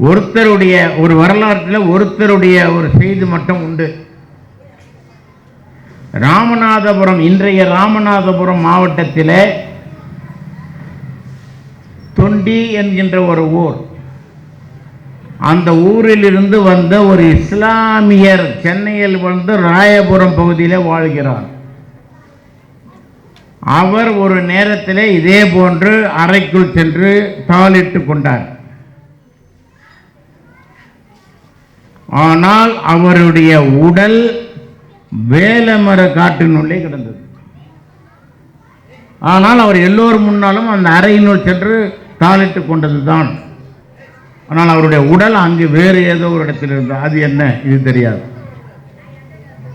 ஒருத்தருடைய ஒரு வரலாற்றில் ஒருத்தருடைய ஒரு செய்தி மட்டும் உண்டு. ராமநாதபுரம் இன்றைய ராமநாதபுரம் மாவட்டத்தில் தொண்டி என்கின்ற ஒரு ஊர். அந்த ஊரிலிருந்து வந்த ஒரு இஸ்லாமியர் சென்னையில் வந்து ராயபுரம் பகுதியில் வாழ்கிறார். அவர் ஒரு நேரத்தில் இதே போன்று அறைக்குள் சென்று தாளிட்டு கொண்டார். ஆனால் அவருடைய உடல் வேலமர காட்டினுள்ளே கிடந்தது. ஆனால் அவர் எல்லோர் முன்னாலும் அந்த அறையினுள் சென்று தாளிட்டு கொண்டது தான் ஆனால் அவருடைய உடல் அங்கு வேறு ஏதோ ஒரு இடத்தில் இருந்தது அது என்ன? இது தெரியாது.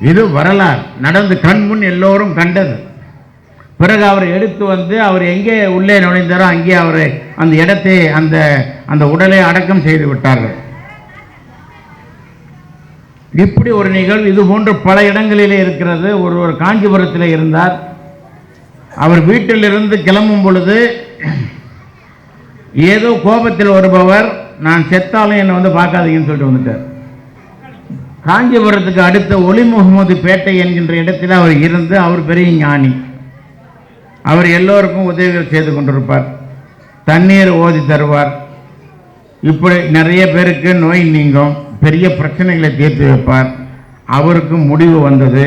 இது வரலாறு. நடந்து கண்முன் எல்லோரும் கண்டது. பிறகு அவரை எடுத்து வந்து அவர் எங்கே உள்ளே நுழைந்தாரோ அங்கே அவரை அந்த இடத்தை அந்த அந்த உடலை அடக்கம் செய்து விட்டார்கள். இப்படி ஒரு நிகழ்வு இது போன்ற பல இடங்களிலே இருக்கிறது. ஒரு ஒரு காஞ்சிபுரத்தில் இருந்தார். அவர் வீட்டிலிருந்து கிளம்பும் பொழுது ஏதோ கோபத்தில் வருபவர் நான் செத்தாலும் என்னை வந்து பார்க்காதீங்கன்னு சொல்லிட்டு வந்துட்டார். காஞ்சிபுரத்துக்கு அடுத்த ஒளி முகமது பேட்டை என்கின்ற இடத்தில் அவர் இருந்து அவர் பெரிய ஞானி. அவர் எல்லோருக்கும் உதவிகள் செய்து கொண்டிருப்பார். தண்ணீர் ஓதி தருவார். இப்படி நிறைய பேருக்கு நோய் நீங்கும். பெரிய பிரச்சனைகளை தீர்த்து வைப்பார். அவருக்கு முடிவு வந்தது.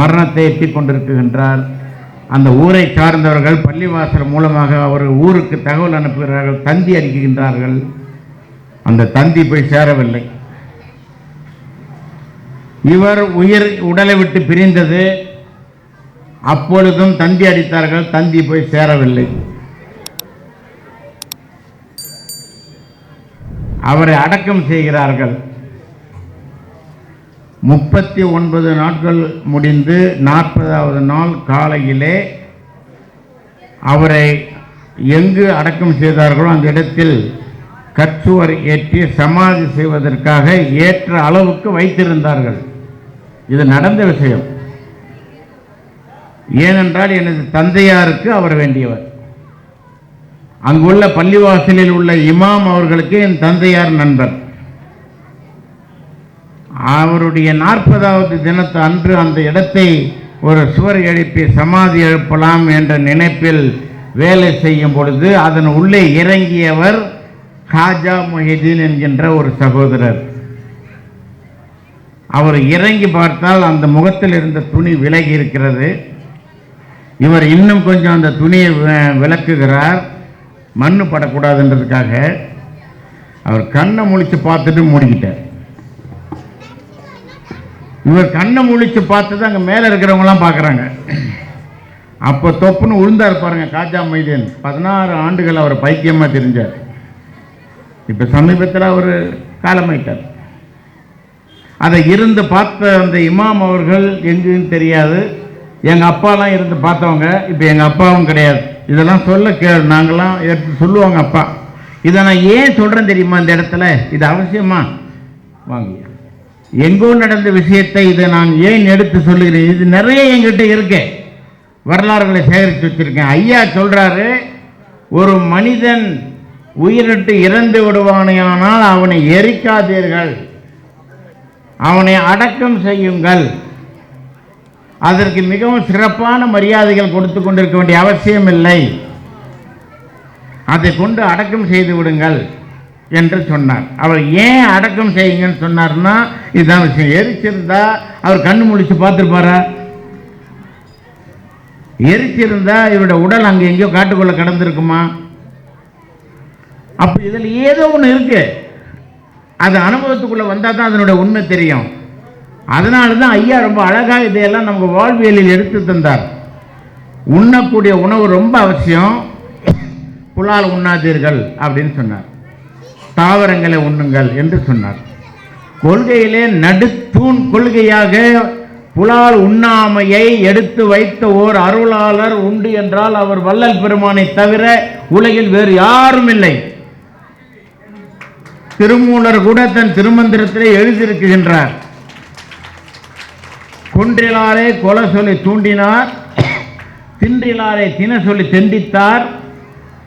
மரணத்தை எட்டி கொண்டிருக்கின்றார். அந்த ஊரை சார்ந்தவர்கள் பள்ளிவாசல் மூலமாக அவர் ஊருக்கு தகவல் அனுப்புகிறார்கள். தந்தி அடிக்கின்றார்கள். அந்த தந்தி போய் சேரவில்லை. இவர் உயிர் உடலை விட்டு பிரிந்தது. அப்பொழுதும் தந்தி அடித்தார்கள். தந்தி போய் சேரவில்லை. அவரை அடக்கம் செய்கிறார்கள். முப்பத்தி ஒன்பது நாட்கள் முடிந்து நாற்பதாவது நாள் காலையிலே அவரை எங்கு அடக்கம் செய்தார்களோ அந்த இடத்தில் கச்சுவர் ஏற்றி சமாதி செய்வதற்காக ஏற்ற அளவுக்கு வைத்திருந்தார்கள். இது நடந்த விஷயம். ஏனென்றால் எனது தந்தையாருக்கு அவர் வேண்டியவர். அங்குள்ள பள்ளிவாசலில் உள்ள இமாம் அவர்களுக்கு என் தந்தையார் நண்பர். அவருடைய நாற்பதாவது தினத்து அன்று அந்த இடத்தை ஒரு சுவர் எழுப்பி சமாதி எழுப்பலாம் என்ற நினைப்பில் வேலை செய்யும் பொழுது அதன் உள்ளே இறங்கியவர் ஹாஜா மொஹிதீன் என்கின்ற ஒரு சகோதரர். அவர் இறங்கி பார்த்தால் அந்த முகத்தில் இருந்த துணி விலகி இருக்கிறது. இவர் இன்னும் கொஞ்சம் அந்த துணியை விளக்குகிறார். மண்ணு படக்கூடாதுன்றதுக்காக. அவர் கண்ணை முழித்து பார்த்துட்டு மூடிக்கிட்டார். இவர் கண்ணை முழிச்சு பார்த்தது அங்கே மேலே இருக்கிறவங்களாம் பார்க்குறாங்க. அப்போ தொப்புன்னு உளுந்தார் பாருங்க காஜா மைதீன் பதினாறு ஆண்டுகள் அவர் பைத்தியமாக தெரிஞ்சார். இப்போ சமீபத்தில் அவர் காலமாயிட்டார். அதை இருந்து பார்த்த அந்த இமாம் அவர்கள் எங்கேயும் தெரியாது. எங்கள் அப்பாலாம் இருந்து பார்த்தவங்க இப்போ எங்கள் அப்பாவும் கிடையாது. இதெல்லாம் சொல்ல கே நாங்களாம் எடுத்து சொல்லுவாங்க அப்பா. இதை நான் ஏன் சொல்கிறேன் தெரியுமா இந்த இடத்துல? இது அவசியமா? வாங்க எங்கோ நடந்த விஷயத்தை இதை நான் ஏன் எடுத்து சொல்லுகிறேன்? இது நிறைய என்கிட்ட இருக்கு. வரலாறுகளை சேகரித்து வச்சுருக்கேன். ஐயா சொல்கிறாரு ஒரு மனிதன் உயிரிட்டு இறந்து விடுவானேயானால் அவனை எரிக்காதீர்கள். அவனை அடக்கம் செய்யுங்கள். அதற்கு மிகவும் சிறப்பான மரியாதைகள் கொடுத்து கொண்டிருக்க வேண்டிய அவசியம் இல்லை அதை கொண்டு அடக்கம் செய்து விடுங்கள். என்று சொன்னார். அவர் ஏன் அடக்கம் செய்யுங்கன்னு சொன்னார்னா இதுதான் விஷயம். எரிச்சிருந்தா அவர் கண்ணு முடிச்சு பார்த்துருப்பாரா? எரிச்சிருந்தா இவருடைய உடல் அங்கே எங்கேயோ காட்டுக்குள்ள கடந்திருக்குமா? அப்போ இதில் ஏதோ ஒன்று இருக்கு. அது அனுபவத்துக்குள்ள வந்தால் தான் அதனுடைய உண்மை தெரியும். அதனால தான் ஐயா ரொம்ப அழகாக இதையெல்லாம் நமக்கு வாழ்வியலில் எடுத்து தந்தார். உண்ணக்கூடிய உணவு ரொம்ப அவசியம். புலால் உண்ணாதீர்கள் அப்படின்னு சொன்னார். தாவரங்களை உண்ணுங்கள் என்று சொன்னார். கொள்கையிலே நடுத்தூண் கொள்கையாக புலால் உண்ணாமையை எடுத்து வைத்த ஓர் அருளாளர் உண்டு என்றால் அவர் வள்ளல் பெருமானை தவிர உலகில் வேறு யாரும் இல்லை. திருமூலர் கூட தன் திருமந்திரத்திலே எழுதியிருக்கின்றார். கொன்றிலாரே கொலை சொல்லி தூண்டினார் தின்றிலாரே தின சொல்லி தெண்டித்தார்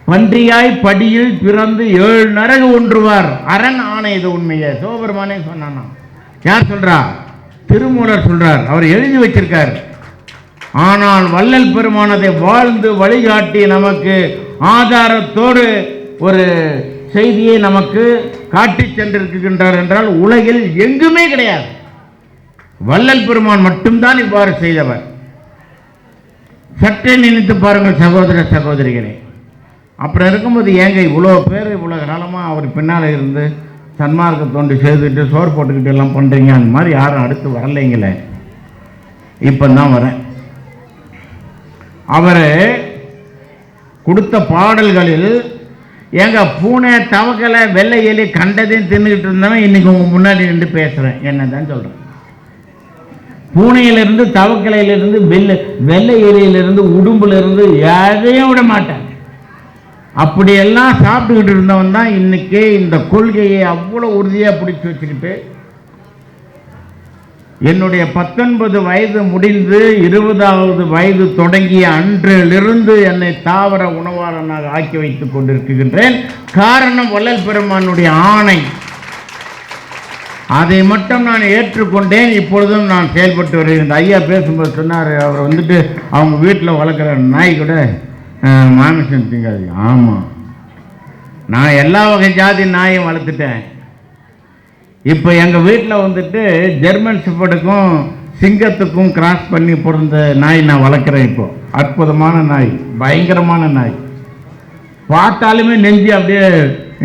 பன்றியாய் படியில் பிறந்து ஏழு நரகு ஒன்றுவார். அரண் ஆணை இது உண்மையை. சிவபெருமானே சொன்னானா. யார் சொல்றா? திருமூலர் சொல்றார். அவர் எழுதி வச்சிருக்கார். ஆனால் வள்ளல் பெருமானதை வாழ்ந்து வழிகாட்டி நமக்கு ஆதாரத்தோடு ஒரு செய்தியை நமக்கு காட்டிச் சென்றிருக்கின்றார் என்றால் உலகில் எங்குமே கிடையாது. வள்ளல் பெருமான் மட்டும்தான் இவ்வாறு செய்தவர். சற்றே நினைத்து பாருங்கள் சகோதர சகோதரிகளே. அப்புறம் இருக்கும்போது ஏங்க இவ்வளோ பேர் இவ்வளோ காலமாக அவர் பின்னால் இருந்து சன்மார்க்க தொண்டு செய்துட்டு சோறு போட்டுக்கிட்டு எல்லாம் பண்ணுறீங்க அந்த மாதிரி யாரும் அடுத்து வரலைங்களே. இப்போ தான் வரேன். அவர் கொடுத்த பாடல்களில் ஏங்க பூனை தவக்கலை வெள்ளை எலி கண்டதையும் தின்னுக்கிட்டு இருந்தவன் இன்றைக்கி உங்கள் முன்னாடி நின்று பேசுகிறேன் என்ன தான் சொல்கிறேன் பூனையிலிருந்து தவக்கலையிலிருந்து வெள்ளை வெள்ளை எலியிலிருந்து உடும்புலேருந்து எதையும் விட மாட்டேன். அப்படியெல்லாம் சாப்பிட்டுக்கிட்டு இருந்தவன் தான் இன்றைக்கி இந்த கொள்கையை அவ்வளோ உறுதியாக பிடிச்சி வச்சுக்கிட்டு என்னுடைய பத்தொன்பது வயது முடிந்து இருபதாவது வயது தொடங்கிய அன்றிலிருந்து என்னை தாவர உணவாளனாக ஆக்கி வைத்துக் கொண்டிருக்கின்றேன். காரணம் வள்ளல் பெருமானுடைய ஆணை. அதை மட்டும் நான் ஏற்றுக்கொண்டேன். இப்பொழுதும் நான் செயல்பட்டு வருகிறேன் ஐயா பேசும்போது சொன்னார் அவர் வந்துட்டு அவங்க வீட்டில் வளர்க்குற நாய் கூட மாமிசம் திங்காது ஆமாம் நான் எல்லா வகை ஜாதி நாயும் வளர்த்துட்டேன். இப்போ எங்கள் வீட்டில் வந்துட்டு ஜெர்மன் ஷெப்பர்டுக்கும் சிங்கத்துக்கும் கிராஸ் பண்ணி பிறந்த நாய் நான் வளர்க்குறேன் இப்போ. அற்புதமான நாய் பயங்கரமான நாய். பார்த்தாலுமே நெஞ்சு அப்படியே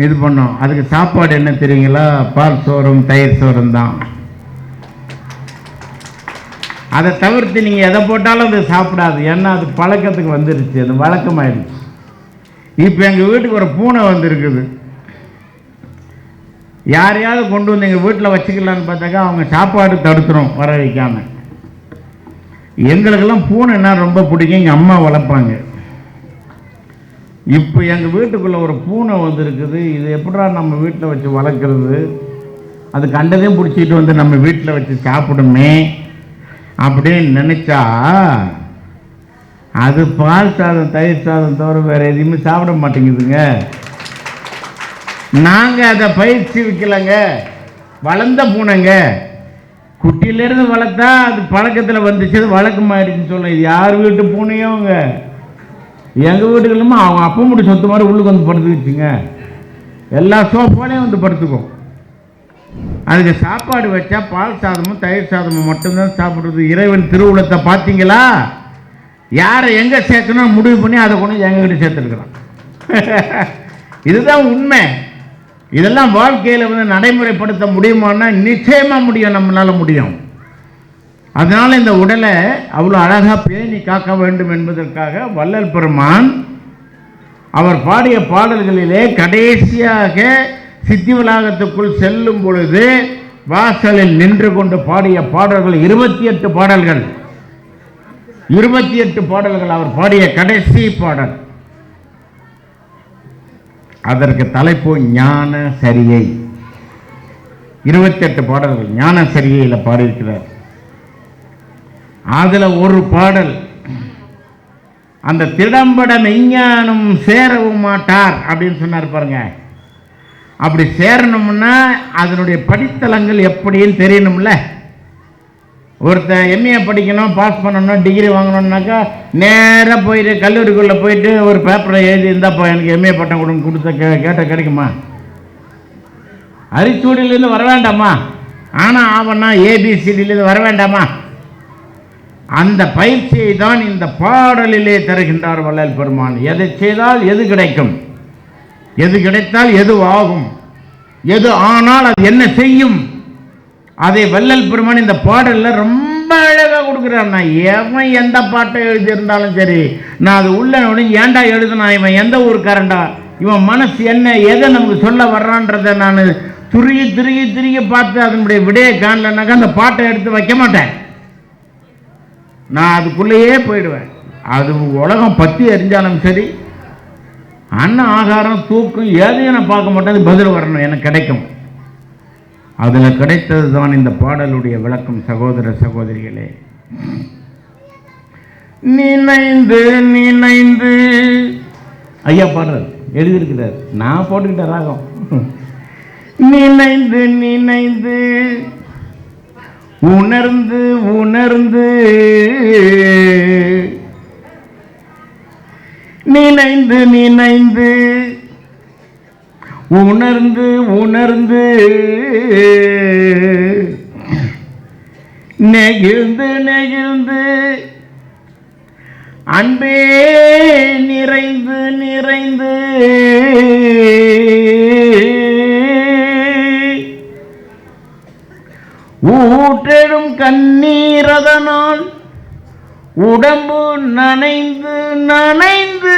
இது பண்ணோம். அதுக்கு சாப்பாடு என்ன தெரியுங்களா? பால் சோறும் தயிர் சோறும் தான். அதை தவிர்த்து நீங்கள் எதை போட்டாலும் அது சாப்பிடாது. ஏன்னா அது பழக்கத்துக்கு வந்துருச்சு. அது வழக்கமாயிடுச்சு. இப்போ எங்கள் வீட்டுக்கு ஒரு பூனை வந்திருக்குது. யாரையாவது கொண்டு வந்து எங்கள் வீட்டில் வச்சுக்கலான்னு பார்த்தாக்கா அவங்க சாப்பாடு தடுத்துரும் வர வைக்காம. எங்களுக்கெல்லாம் பூனைன்னா ரொம்ப பிடிக்கும். எங்கள் அம்மா வளர்ப்பாங்க. இப்போ எங்கள் வீட்டுக்குள்ளே ஒரு பூனை வந்திருக்குது. இது எப்படா நம்ம வீட்டில் வச்சு வளர்க்குறது? அது கண்டதையும் பிடிச்சிட்டு வந்து நம்ம வீட்டில் வச்சு சாப்பிடுமே. அப்படின்னு நினச்சா அது பால் சாதம் தயிர் சாதம் தவிர வேறு எதையுமே சாப்பிட மாட்டேங்குதுங்க. நாங்கள் அதை பயிற்சி வைக்கலைங்க. வளர்ந்த பூனைங்க. குட்டியிலேருந்து வளர்த்தா அது பழக்கத்தில் வந்துச்சு அது வழக்கமாயிடுச்சுன்னு சொல்ல இது யார் வீட்டு பூனையோங்க எங்கள் வீட்டுகளுமே அவங்க அப்பா முடி சொத்து மாதிரி உள்ளுக்கு வந்து படுத்துக்கிச்சுங்க. எல்லா சோஃபாலையும் வந்து படுத்துக்கும். அதுக்கு சாப்பாடு வச்சா பால் சாதமும் தயிர் சாதமும் மட்டும்தான் சாப்பிடுறது. இறைவன் திருவுளத்தை பார்த்தீங்களா? யாரை எங்கே சேர்க்கணும் முடிவு பண்ணி அதை கொண்டு எங்ககிட்ட சேர்த்துருக்குறான். இதுதான் உண்மை. இதெல்லாம் வாழ்க்கையில் வந்து நடைமுறைப்படுத்த முடியுமான்னா நிச்சயமாக முடியும் நம்மளால முடியும். அதனால் இந்த உடலை அவ்வளோ அழகாக பேணி காக்க வேண்டும் என்பதற்காக வள்ளல் பெருமான் அவர் பாடிய பாடல்களிலே கடைசியாக சித்தி வளாகத்துக்குள் செல்லும் பொழுது வாசலில் நின்று கொண்டு பாடிய பாடல்கள் இருபத்தி எட்டு பாடல்கள். இருபத்தி எட்டு பாடல்கள் அவர் பாடிய கடைசி பாடல். அதற்கு தலைப்பு ஞான சரியை. இருபத்தெட்டு பாடல்கள் ஞான சரிகையில் பாடியிருக்கிறார். அதில் ஒரு பாடல். அந்த திடம்பட மெஞ்ஞானம் சேரவும் மாட்டார் அப்படின்னு சொன்னார் பாருங்கள் அப்படி சேரணும்னா அதனுடைய படித்தளங்கள் எப்படின்னு தெரியணும்ல? ஒருத்தன் எம்ஏ படிக்கணும் பாஸ் பண்ணணும் டிகிரி வாங்கணும்னாக்கா நேராக போயிட்டு கல்லூரிக்குள்ளே போயிட்டு ஒரு பேப்பரை எழுதி இருந்தாப்பா எனக்கு எம்ஏ பட்டம் கொடுங்க கொடுத்த கே கேட்ட கிடைக்குமா? அரிச்சூடிலேருந்து வர வேண்டாமா? ஆனால் ஆவண்ணா ஏபிசிடிலேருந்து வர வேண்டாமா? அந்த பயிற்சியை தான் இந்த பாடலிலே தருகின்றார் வள்ளல் பெருமான். எதை செய்தால் எது கிடைக்கும்? எது கிடைத்தால் எது ஆகும்? எது ஆனால் அது என்ன செய்யும்? அதை வள்ளல் பெருமான் இந்த பாடலில் ரொம்ப அழகாக கொடுக்குறார் நான் எவன் எந்த பாட்டை எழுதியிருந்தாலும் சரி நான் அது உள்ள ஏண்டா ஏன்டா எழுதுனா இவன் எந்த ஊருக்காரண்டா இவன் மனசு என்ன எதை நமக்கு சொல்ல வர்றான்றதை நான் துருகி திருகி திருகி பார்த்து அதனுடைய விடையை காணலனாக்கா அந்த பாட்டை எடுத்து வைக்க மாட்டேன். நான் அதுக்குள்ளேயே போயிடுவேன். அது உலகம் பற்றி அறிஞ்சாலும் சரி அன்ன ஆகாரம் தூக்கம் எதையும் நான் பார்க்க மாட்டேன் பதில் வரணும் எனக்கு கிடைக்கும். அதில் கிடைத்தது தான் இந்த பாடலுடைய விளக்கம் சகோதர சகோதரிகளே. நினைந்து நினைந்து. ஐயா பாடுறார் எழுதியிருக்கிறார். நான் போட்டுக்கிட்ட ராகம். நினைந்து நினைந்து. உணர்ந்து உணர்ந்து. நினைந்து நினைந்து உணர்ந்து உணர்ந்து நெகிழ்ந்து நெகிழ்ந்து அன்பே நிறைந்து நிறைந்து ஊற்றெடும் கண்ணீரதனால் உடம்பு நனைந்து நனைந்து.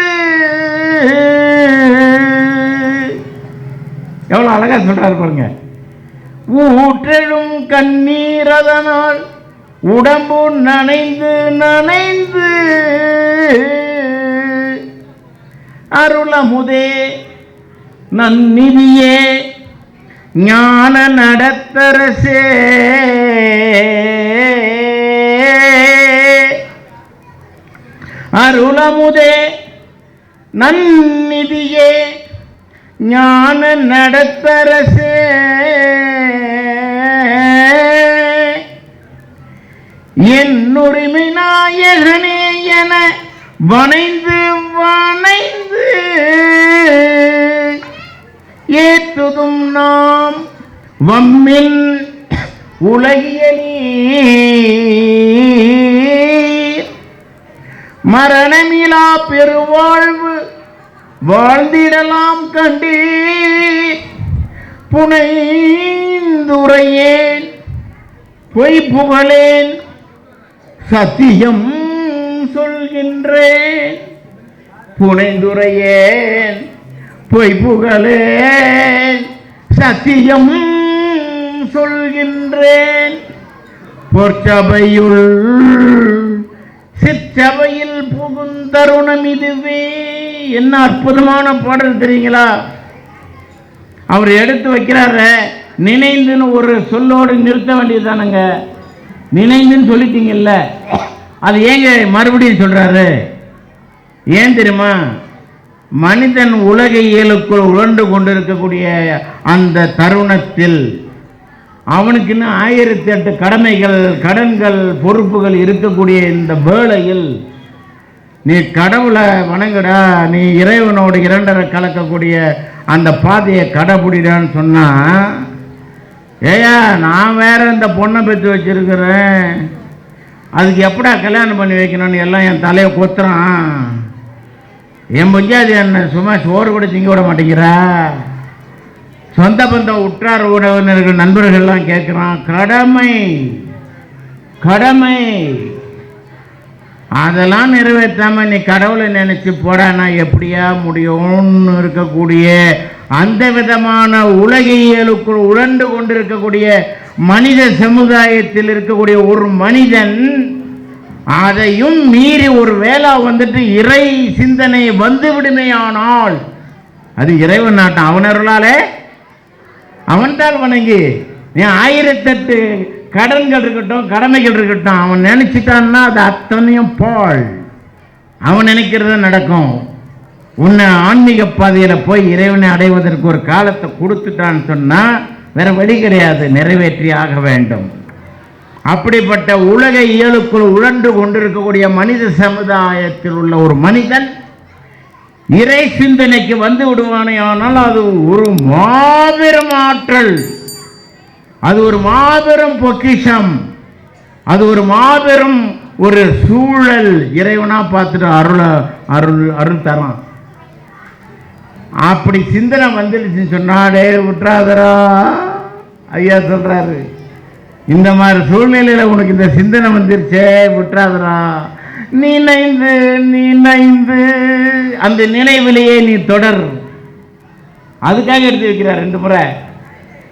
எவ்வளோ அழகா சொல்றாரு பாருங்க. ஊற்றெழும் கண்ணீரதனால் உடம்பு நனைந்து நனைந்து. அருளமுதே நன்னிதியே ஞான நடத்தரசே. அருளமுதே நன்னிதியே ஞான நடத்தரசே. என்னுரிமை நாயகனே என வணைந்து வணைந்து ஏற்றுதும் நாம் வம்மின் உலகியலீ மரணமிலா பெருவாழ்வு வாழ்ந்திடலாம் கண்டே புனைந்துரையேன் பொய் புகழேன் சத்தியம் சொல்கின்றேன். புனைந்துரையேன் பொய் புகழேன் சத்தியம் சொல்கின்றேன். பொற்சபையுள் சிற்றவையில் புகுந்தருணம் இதுவே என்ன அற்புதமான பாடல் தெரியுங்களா? அவர் எடுத்து வைக்கிறாரு நினைந்துன்னு ஒரு சொல்லோடு நிறுத்த வேண்டியதுதானுங்க. நினைந்துன்னு சொல்லிட்டீங்கல்ல அது ஏங்க மறுபடியும் சொல்றாரு? ஏன் தெரியுமா? மனிதன் உலக இயலுக்குள் உழண்டு கொண்டிருக்கக்கூடிய அந்த தருணத்தில் அவனுக்கு இன்னும் ஆயிரத்தி எட்டு கடமைகள் கடன்கள் பொறுப்புகள் இருக்கக்கூடிய இந்த வேளையில் நீ கடவுளை வணங்கடா நீ இறைவனோடு இரண்டரை கலக்கக்கூடிய அந்த பாதையை கடைபிடிடான்னு சொன்னால் ஏயா நான் வேற இந்த பொண்ணை பெற்று வச்சிருக்கிறேன். அதுக்கு எப்படா கல்யாணம் பண்ணி வைக்கணும்னு எல்லாம் என் தலையை கொத்துறான். என் பஞ்சாதி என்ன சும்மா சோறு கூட திங்க விட மாட்டேங்கிறா. சொந்த பந்தம் உற்றார் உறவினர்கள் நண்பர்கள்லாம் கேட்குறான் கடமை கடமை. அதெல்லாம் நிறைவேற்றாம நீ கடவுளை நினைச்சு போடானா எப்படியா முடியும்னு இருக்கக்கூடிய அந்த விதமான உலகியலுக்குள் உழண்டு கொண்டிருக்கக்கூடிய மனித சமுதாயத்தில் இருக்கக்கூடிய ஒரு மனிதன் அதையும் மீறி ஒரு வேளா வந்துட்டு இறை சிந்தனை வந்து விடுமையானால் அது இறைவன் நாட்டம் அவனர்களாலே அவன்தான் வணங்கி நீ ஆயிரத்தெட்டு கடன்கள் இருக்கட்டும் கடமைகள் இருக்கட்டும் அவன் நினச்சிட்டான்னா அது அத்தனையும் பால். அவன் நினைக்கிறது நடக்கும். உன்னை ஆன்மீக பாதையில் போய் இறைவனை அடைவதற்கு ஒரு காலத்தை கொடுத்துட்டான்னு சொன்னால் வேற வழி கிடையாது நிறைவேற்றி ஆக வேண்டும். அப்படிப்பட்ட உலக இயலுக்குள் உழன்று கொண்டிருக்கக்கூடிய மனித சமுதாயத்தில் உள்ள ஒரு மனிதன் இறை சிந்தனைக்கு வந்து விடுவானே ஆனால் அது ஒரு மாபெரும் ஆற்றல். அது ஒரு மாபெரும் பொக்கிஷம். அது ஒரு மாபெரும் ஒரு சூழல். இறைவனா பார்த்துட்டு அருள அருள் அருள் தரான். அப்படி சிந்தனை வந்துடுச்சுன்னு சொன்னாடே விட்டுறாதரா ஐயா சொல்றாரு. இந்த மாதிரி சூழ்நிலையில் உனக்கு இந்த சிந்தனை வந்துருச்சே விட்டுறாதரா நினைந்து நினைந்து அந்த நினைவிலேயே நீ தொடர். அதுக்காக எடுத்து வைக்கிறார் ரெண்டு முறை.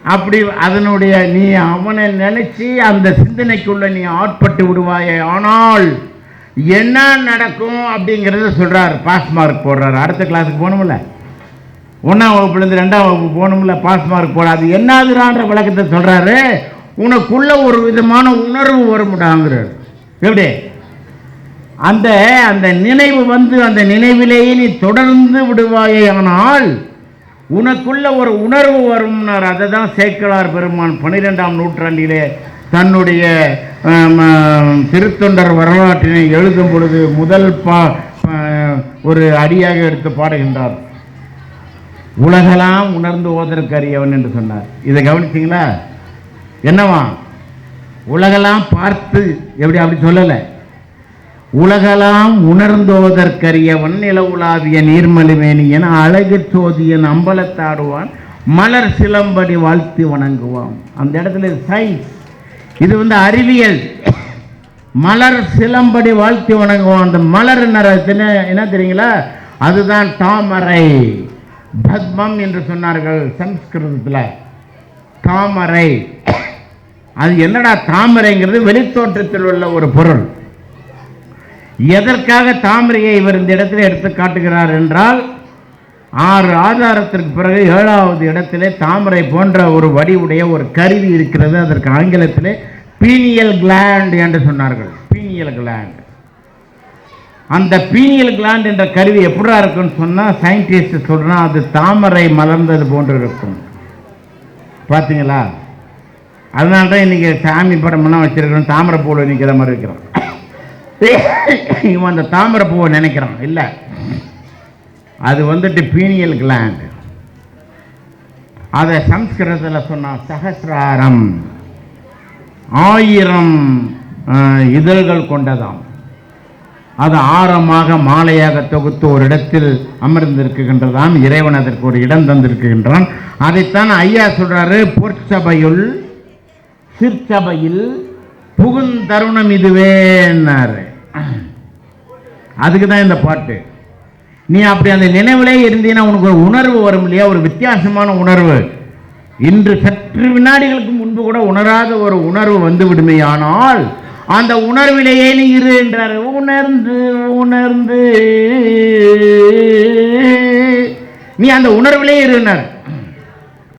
அப்படி அதனுடைய நீ அவனை நினைச்சு அந்த சிந்தனைக்குள்ள நீ ஆட்பட்டு விடுவாயே. ஆனால் என்ன நடக்கும் அப்படிங்கிறத சொல்றார். பாஸ் மார்க் போடுறாரு. அடுத்த கிளாஸுக்கு போகணும்ல. ஒன்றாம் வகுப்புலேருந்து ரெண்டாம் வகுப்பு போகணும்ல. பாஸ் மார்க் போடாது. என்னாதுரான்ற விளக்கத்தை சொல்றாரு. உனக்குள்ள ஒரு விதமான உணர்வு வரும்டாங்கிறார். எப்படி? அந்த அந்த நினைவு வந்து அந்த நினைவிலேயே நீ தொடர்ந்து விடுவாயே ஆனால் உனக்குள்ள ஒரு உணர்வு வரும்னார். அதை தான் சேக்கலார் பெருமான் பன்னிரெண்டாம் நூற்றாண்டிலே தன்னுடைய திருத்தொண்டர் வரலாற்றினை எழுதும் பொழுது முதல் பா ஒரு அடியாக எடுத்து பாடுகின்றார். உலகெல்லாம் உணர்ந்து ஓதற்கு அறியவன் என்று சொன்னார். இதை கவனிச்சிங்களா? என்னவா? உலகெல்லாம் பார்த்து எப்படி அப்படி சொல்லலை? உலகெல்லாம் உணர்ந்தோதற்கரியவன் நிலவுலாவிய நீர்மலிமேனியன் அழகு சோதியன் அம்பலத்தாடுவான் மலர் சிலம்படி வாழ்த்தி வணங்குவான். அந்த இடத்துல சைஸ் இது வந்து அறிவியல். மலர் சிலம்படி வாழ்த்தி வணங்குவான். அந்த மலர் என்ன என்ன என்ன தெரியுங்களா? அதுதான் தாமரை. பத்மம் என்று சொன்னார்கள் சம்ஸ்கிருதத்தில். தாமரை. அது என்னடா தாமரைங்கிறது? வெளித்தோற்றத்தில் உள்ள ஒரு பொருள். எதற்காக தாமரையை இவர் இந்த இடத்துல எடுத்து காட்டுகிறார் என்றால் ஆறு ஆதாரத்திற்கு பிறகு ஏழாவது இடத்திலே தாமரை போன்ற ஒரு வடிவுடைய ஒரு கருவி இருக்கிறது. அதற்கு ஆங்கிலத்திலே பீனியல் கிளாண்ட் என்று சொன்னார்கள். பீனியல் கிளாண்ட் அந்த பீனியல் கிளாண்ட் என்ற கருவி எப்படா இருக்குன்னு சொன்னால் சயின்டிஸ்ட் சொல்கிறான் அது தாமரை மலர்ந்தது போன்று இருக்கும். பார்த்தீங்களா அதனால தான் இன்றைக்கி சாமி படமெல்லாம் வச்சுருக்கிறோம். தாமரை பூவில் நிற்கிற மாதிரி இருக்கிறோம். இவன் அந்த தாமரை பூவை நினைக்கிறான். இல்லை. அது வந்துட்டு பீனியல் கிளாண்ட் அதை சம்ஸ்கிருதத்தில் சொன்னான் சகசிராரம். ஆயிரம் இதழ்கள் கொண்டதாம். அது ஆரமாக மாலையாக தொகுத்து ஒரு இடத்தில் அமர்ந்திருக்குகின்றதாம் இறைவன் அதற்கு ஒரு இடம் தந்திருக்குகின்றான் அதைத்தான் ஐயா சொல்றாரு பொற்சபையுள் சிற்சபையில் புகுந்தருணம் இதுவேன்னாரு அதுக்கு தான் இந்த பாட்டு. நீ அப்படி அந்த நினைவிலே இருந்தீன்னா உனக்கு ஒரு உணர்வு வரும் இல்லையா? ஒரு வித்தியாசமான உணர்வு. இன்று சற்று வினாடிகளுக்கு முன்பு கூட உணராத ஒரு உணர்வு வந்து ஆனால் அந்த உணர்விலேயே நீ இரு என்றார். உணர்ந்து உணர்ந்து. நீ அந்த உணர்விலே இருனார்.